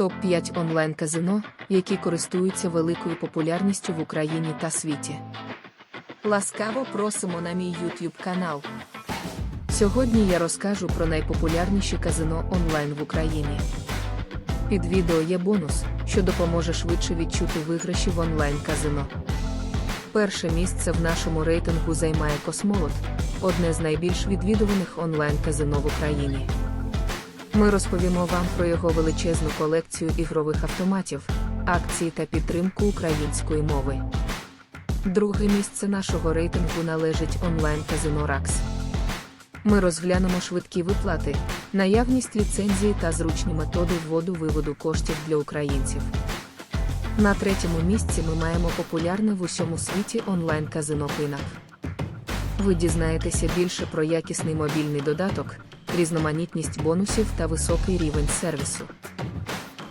Топ-5 онлайн-казино, які користуються великою популярністю в Україні та світі. Ласкаво просимо на мій YouTube канал. Сьогодні я розкажу про найпопулярніші казино онлайн в Україні. Під відео є бонус, що допоможе швидше відчути виграші в онлайн-казино. Перше місце в нашому рейтингу займає Космолот, одне з найбільш відвідуваних онлайн-казино в Україні. Ми розповімо вам про його величезну колекцію ігрових автоматів, акції та підтримку української мови. Друге місце нашого рейтингу належить онлайн-казино Ракс. Ми розглянемо швидкі виплати, наявність ліцензії та зручні методи вводу-виводу коштів для українців. На третьому місці ми маємо популярне в усьому світі онлайн-казино Пинак. Ви дізнаєтеся більше про якісний мобільний додаток, різноманітність бонусів та високий рівень сервісу.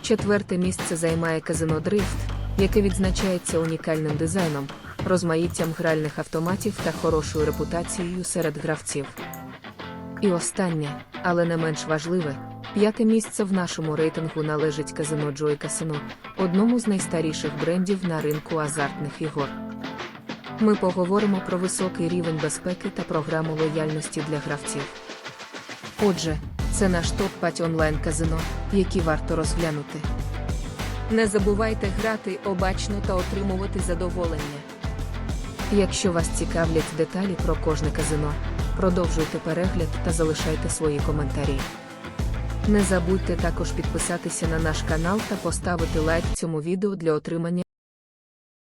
Четверте місце займає казино Дрифт, яке відзначається унікальним дизайном, розмаїттям гральних автоматів та хорошою репутацією серед гравців. І останнє, але не менш важливе, п'яте місце в нашому рейтингу належить казино Joy Casino, одному з найстаріших брендів на ринку азартних ігор. Ми поговоримо про високий рівень безпеки та програму лояльності для гравців. Отже, це наш топ-5 онлайн-казино, які варто розглянути. Не забувайте грати обачно та отримувати задоволення. Якщо вас цікавлять деталі про кожне казино, продовжуйте перегляд та залишайте свої коментарі. Не забудьте також підписатися на наш канал та поставити лайк цьому відео для отримання